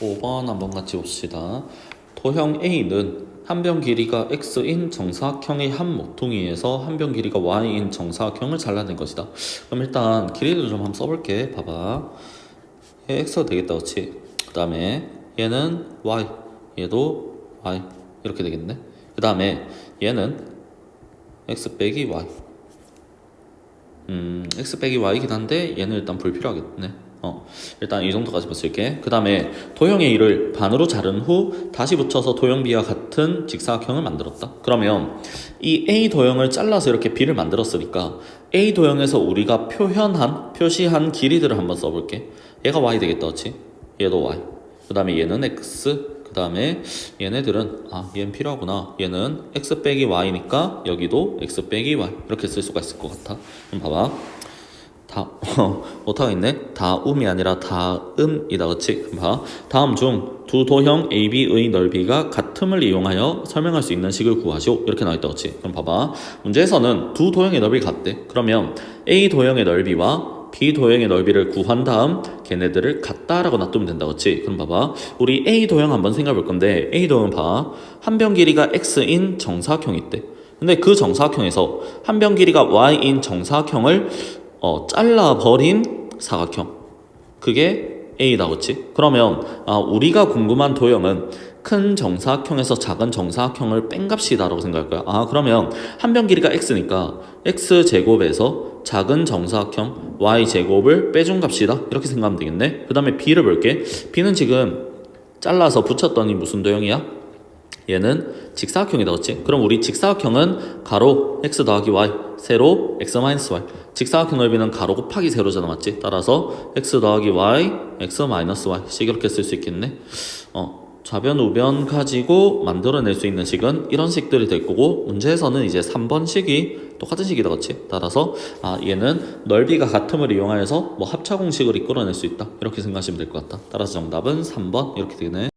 5번 한번 같이 봅시다. 도형 A는 한 변 길이가 x인 정사각형의 한 모퉁이에서 한 변 길이가 y인 정사각형을 잘라낸 것이다. 그럼 일단 길이를 좀 한번 써볼게. 봐봐. 얘 x가 되겠다, 그렇지? 그 다음에 얘는 y, 얘도 y 이렇게 되겠네. 그 다음에 얘는 x 빼기 y. 음, x 빼기 y이긴 한데 얘는 일단 불필요하겠네. 어, 일단 이 정도까지만 쓸게. 그 다음에 도형의 이를 반으로 자른 후 다시 붙여서 도형 B와 같은 직사각형을 만들었다. 그러면 이 A 도형을 잘라서 이렇게 B를 만들었으니까 A 도형에서 우리가 표현한, 표시한 길이들을 한번 써볼게. 얘가 Y 되겠다, 그렇지? 얘도 Y. 그 다음에 얘는 X. 그 다음에 얘네들은 아 얘는 필요하구나. 얘는 X 빼기 Y니까 여기도 X 빼기 Y 이렇게 쓸 수가 있을 것 같아. 그럼 봐봐. 다 못하고 있네. 다음이 아니라 다음이다? 그럼 봐. 다음 중 두 도형 AB의 넓이가 같음을 이용하여 설명할 수 있는 식을 구하시오. 이렇게 나와 있다, 그렇지? 그럼 봐봐. 문제에서는 두 도형의 넓이가 같대. 그러면 A 도형의 넓이와 B 도형의 넓이를 구한 다음 걔네들을 같다라고 놔두면 된다, 그렇지? 그럼 봐봐. 우리 A 도형 한번 생각해 볼 건데 A 도형 봐. 한 변 길이가 X인 정사각형이 있대. 근데 그 정사각형에서 한 변 길이가 Y인 정사각형을 어, 잘라버린 사각형. 그게 A다, 그렇지? 그러면 아, 우리가 궁금한 도형은 큰 정사각형에서 작은 정사각형을 뺀 값이다라고 생각할 거야. 아, 그러면 한 변 길이가 x니까 x 제곱에서 작은 정사각형 y 제곱을 빼준 값이다. 이렇게 생각하면 되겠네. 그 다음에 b를 볼게. b는 지금 잘라서 붙였더니 무슨 도형이야? 얘는 직사각형이다, 그렇지? 그럼 우리 직사각형은 가로 x 더하기 y, 세로 x 마이너스 y. 직사각형 넓이는 가로 곱하기 세로잖아, 맞지? 따라서 x 더하기 y, x 마이너스 y 식 이렇게 쓸 수 있겠네. 어, 좌변 우변 가지고 만들어낼 수 있는 식은 이런 식들이 될 거고 문제에서는 이제 3번 식이 똑같은 식이다, 그렇지? 따라서 아 얘는 넓이가 같음을 이용하여서 뭐 합차 공식을 이끌어낼 수 있다 이렇게 생각하시면 될 것 같다. 따라서 정답은 3번 이렇게 되네.